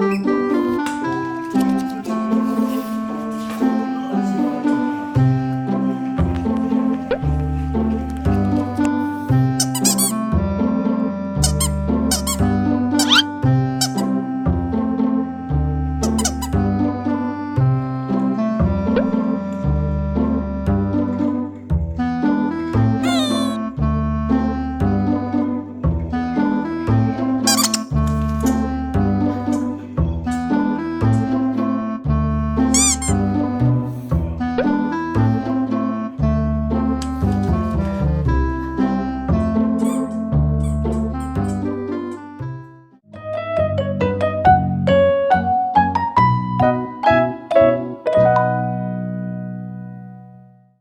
음.